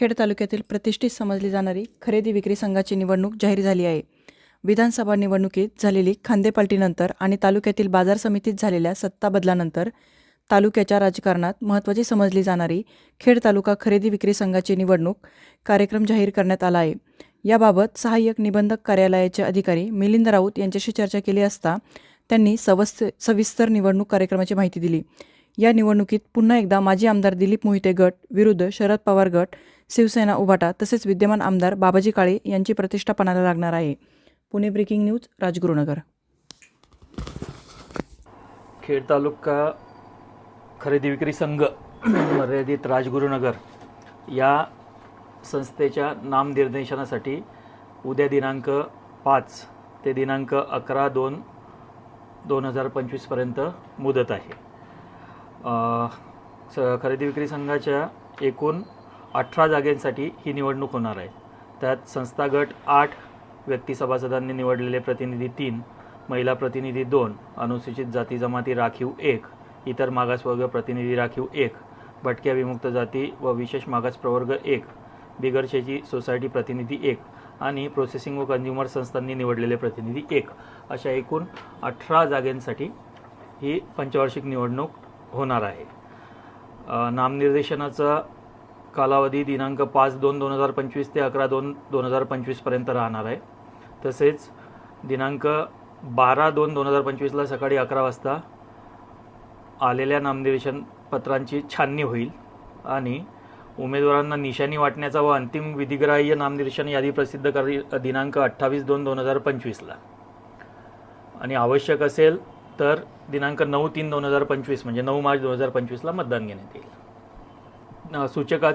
खेड तालुक्यातील प्रतिष्ठित समजली जाणारी खरेदी विक्री संघाची निवडणूक जाहीर झाली आहे. विधानसभा निवडणुकीत झालेली खांदेपालटीनंतर आणि तालुक्यातील बाजार समितीत झालेल्या सत्ता बदलानंतर तालुक्याच्या राजकारणात महत्त्वाची समजली जाणारी खेड तालुका खरेदी विक्री संघाची निवडणूक कार्यक्रम जाहीर करण्यात आला आहे. याबाबत सहाय्यक निबंधक कार्यालयाचे अधिकारी मिलिंद राऊत यांच्याशी चर्चा केली असता त्यांनी सवस्त सविस्तर निवडणूक कार्यक्रमाची माहिती दिली. या निवडणुकीत पुन्हा एकदा माजी आमदार दिलीप मोहिते गट विरुद्ध शरद पवार गट शिवसेना उभाटा तसेच विद्यमान आमदार बाबाजी काळे यांची प्रतिष्ठा पणाला लागणार आहे. Pune breaking news Rajgurunagar. Khed तालुका खरेदी विक्री संघ मर्यादित राजगुरुनगर या संस्थेच्या नामनिर्देशनासाठी उद्या दिनांक पाच ते दिनांक अकरा दोन दोन हजार पंचवीसपर्यंत मुदत आहे. स खरेदी विक्री संघाच्या एकूण अठरा जागेंसाठी ही निवडणूक होणार आहे. त्यात संस्थागट आठ व्यक्ती सभासदांनी निवडलेले प्रतिनिधी तीन महिला प्रतिनिधी दोन अनुसूचित जाती जमाती राखीव एक इतर मागासवर्ग प्रतिनिधी राखीव एक भटक्या विमुक्त जाती व विशेष मागास प्रवर्ग एक बिगरशेची सोसायटी प्रतिनिधी एक आणि प्रोसेसिंग व कंझ्युमर संस्थांनी निवडलेले प्रतिनिधी एक. अशा एकूण अठरा जागेंसाठी ही पंचवार्षिक निवडणूक होणार आहे. नामनिर्देशनाचं नामनिर्देशनाचा कालावधी दिनांक पाच दोन दोन हजार पंचवीस ते अकरा दोन दोन हजार पंचवीसपर्यंत राहणार आहे. तसेच दिनांक बारा दोन दोन हजार पंचवीसला सकाळी अकरा वाजता आलेल्या नामनिर्देशन पत्रांची छाननी होईल आणि उमेदवारांना निशाणी वाटण्याचा व अंतिम विधिग्राह्य नामनिर्देशन यादी प्रसिद्ध करी दिनांक अठ्ठावीस दोन दोन हजार पंचवीसला आणि आवश्यक असेल तर दिनांक नऊ तीन दोन हजार पंचवीस म्हणजे नऊ मार्च दोन हजार पंचवीसला मतदान घेण्यात येईल. सूचकाचा